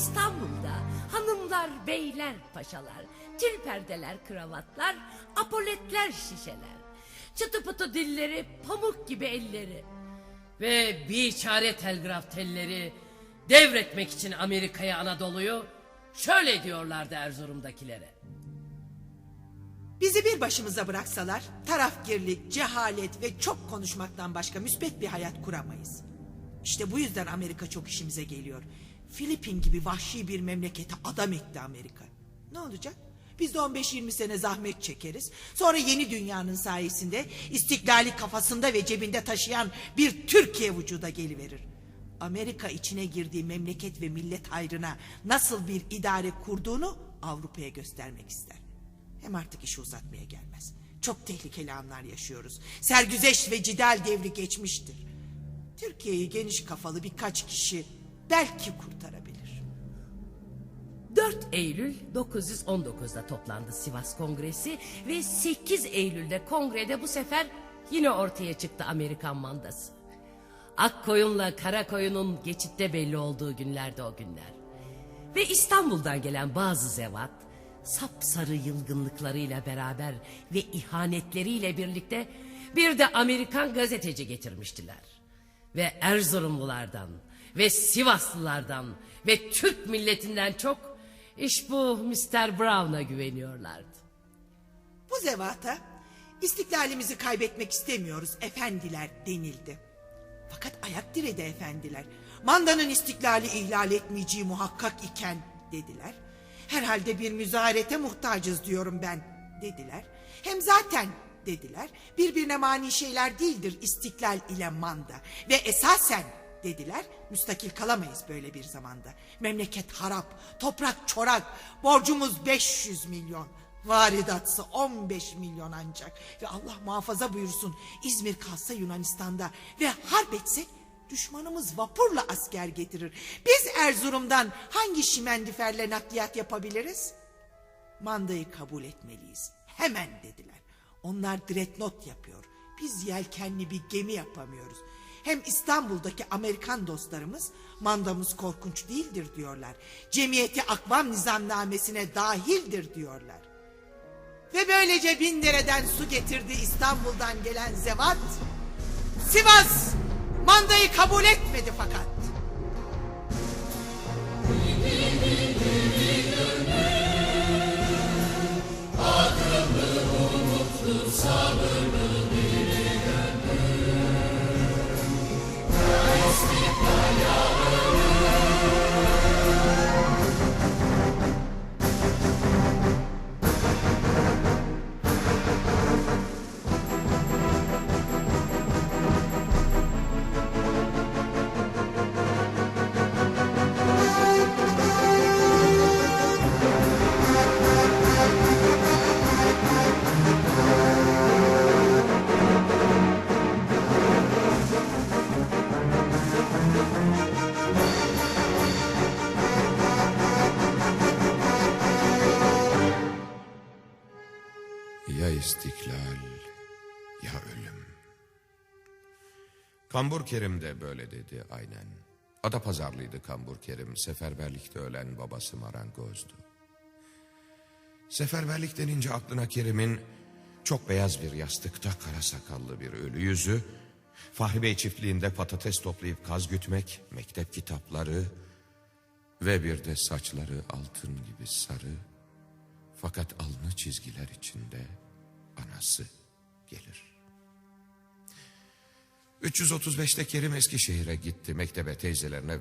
İstanbul'da hanımlar, beyler, paşalar, tül perdeler, kravatlar, apoletler, şişeler, çıtı pıtı dilleri, pamuk gibi elleri ve bir çare telgraf telleri devretmek için Amerika'ya Anadolu'yu şöyle diyorlardı Erzurum'dakilere. Bizi bir başımıza bıraksalar tarafgirlik, cehalet ve çok konuşmaktan başka müspet bir hayat kuramayız. İşte bu yüzden Amerika çok işimize geliyor. Filipin gibi vahşi bir memlekete adam etti Amerika. Ne olacak? Biz de 15-20 sene zahmet çekeriz. Sonra yeni dünyanın sayesinde istiklali kafasında ve cebinde taşıyan bir Türkiye vücuda geliverir. Amerika içine girdiği memleket ve millet hayrına nasıl bir idare kurduğunu Avrupa'ya göstermek ister. Hem artık işi uzatmaya gelmez. Çok tehlikeli anlar yaşıyoruz. Sergüzeş ve cidal devri geçmiştir. Türkiye'yi geniş kafalı birkaç kişi belki kurtarabilir. 4 Eylül 919'da toplandı Sivas Kongresi ve 8 Eylül'de kongrede bu sefer yine ortaya çıktı Amerikan mandası. Ak koyunla kara koyunun geçitte belli olduğu günlerde o günler. Ve İstanbul'dan gelen bazı zevat sapsarı yılgınlıklarıyla beraber ve ihanetleriyle birlikte bir de Amerikan gazeteci getirmiştiler. Ve Erzurumlulardan ve Sivaslılardan ve Türk milletinden çok iş bu Mr. Brown'a güveniyorlardı. Bu zevata istiklalimizi kaybetmek istemiyoruz efendiler denildi. Fakat ayak diredi efendiler. Mandanın istiklali ihlal etmeyeceği muhakkak iken dediler. Herhalde bir müzarete muhtacız diyorum ben dediler. Hem zaten dediler birbirine mani şeyler değildir istiklal ile manda. Ve esasen dediler müstakil kalamayız böyle bir zamanda. Memleket harap, toprak çorak, borcumuz 500 milyon. Varidatsı 15 milyon ancak ve Allah muhafaza buyursun İzmir kalsa Yunanistan'da ve harp etsek düşmanımız vapurla asker getirir. Biz Erzurum'dan hangi şimendiferle nakliyat yapabiliriz? Mandayı kabul etmeliyiz. Hemen dediler. Onlar dreadnought yapıyor. Biz yelkenli bir gemi yapamıyoruz. Hem İstanbul'daki Amerikan dostlarımız mandamız korkunç değildir diyorlar. Cemiyeti akvam nizamnamesine dahildir diyorlar. Ve böylece bin dereden su getirdi İstanbul'dan gelen zevat. Sivas mandayı kabul etmedi fakat. İstiklal ya ölüm. Kambur Kerim de böyle dedi aynen. Adapazarlıydı Kambur Kerim. Seferberlikte ölen babası marangozdu. Seferberlik denince aklına Kerim'in çok beyaz bir yastıkta kara sakallı bir ölü yüzü, Fahri Bey çiftliğinde patates toplayıp kaz gütmek, mektep kitapları ve bir de saçları altın gibi sarı, fakat alnı çizgiler içinde anası gelir. 335'te Kerim Eskişehir'e gitti mektebe teyzelerine